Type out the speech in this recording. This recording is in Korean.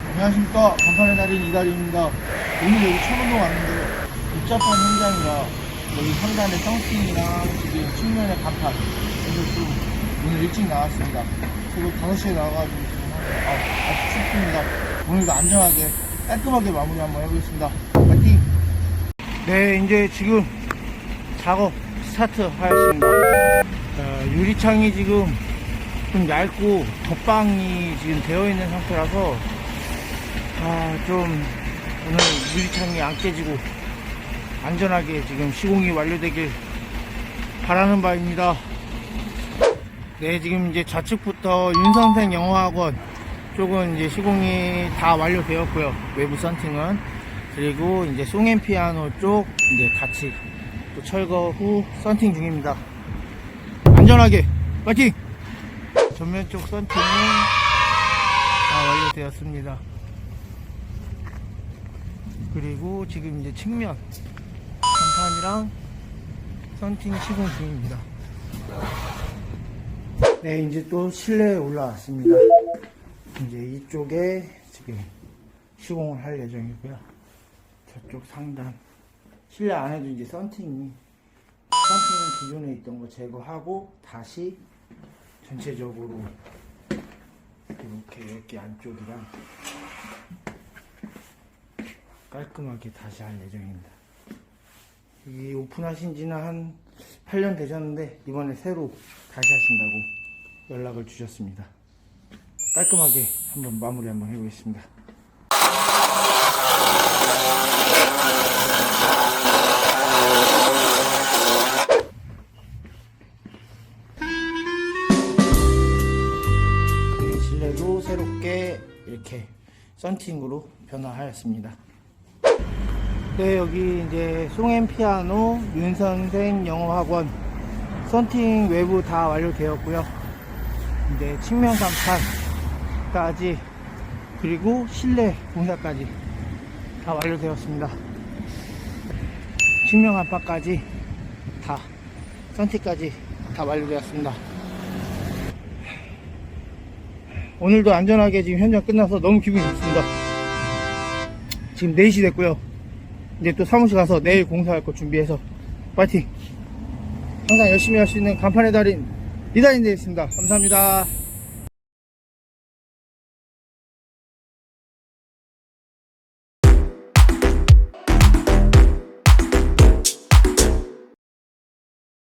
안녕하십니까. 간판의 달인 이달입니다. 오늘 여기 천운동 왔는데 복잡한 현장이라 여기 상단에 썬팅이랑 지금 측면에 간판 그래서 좀 오늘 일찍 나왔습니다. 새벽 5시에 나와가지고 지금 한- 아, 아주 춥습니다 오늘도 안전하게 깔끔하게 마무리 한번 해보겠습니다. 파이팅! 네 이제 지금 작업 스타트 하였습니다. 자, 유리창이 지금 좀 얇고 덧방이 지금 되어 있는 상태라서 아, 좀 오늘 유리창이 안 깨지고 안전하게 지금 시공이 완료되길 바라는 바입니다. 네, 지금 이제 좌측부터 윤선생 영어학원 쪽은 이제 시공이 다 완료되었고요. 외부 썬팅은 그리고 이제 송앤 피아노 쪽 이제 같이 또 철거 후 썬팅 중입니다. 안전하게 파이팅! 전면 쪽 썬팅은 다 완료되었습니다. 그리고 지금 이제 측면 간판이랑 썬팅 시공 중입니다. 네, 이제 또 실내에 올라왔습니다. 이쪽에 지금 시공을 할 예정이고요. 저쪽 상단 실내 안에도 이제 썬팅이 썬팅은 기존에 있던 거 제거하고 다시 전체적으로 이렇게 여기 안쪽이랑 깔끔하게 다시 할 예정입니다. 이 오픈하신 지는 한 8년 되셨는데 이번에 새로 다시 하신다고 연락을 주셨습니다. 깔끔하게 한번 마무리 한번 해보겠습니다. 네, 실내도 새롭게 이렇게 썬팅으로 변화하였습니다. 네, 여기 이제 송앤 피아노 윤선생 영어학원 썬팅 외부 다 완료되었고요. 이제 측면 간판 까지 그리고 실내 공사까지 다 완료되었습니다. 측면 간판까지 다 썬팅까지 다 완료되었습니다. 오늘도 안전하게 지금 현장 끝나서 너무 기분이 좋습니다. 지금 4시 됐고요. 이제 또 사무실 가서 내일 공사할 거 준비해서 파이팅! 항상 열심히 할 수 있는 간판의 달인 이달인 되겠습니다. 감사합니다.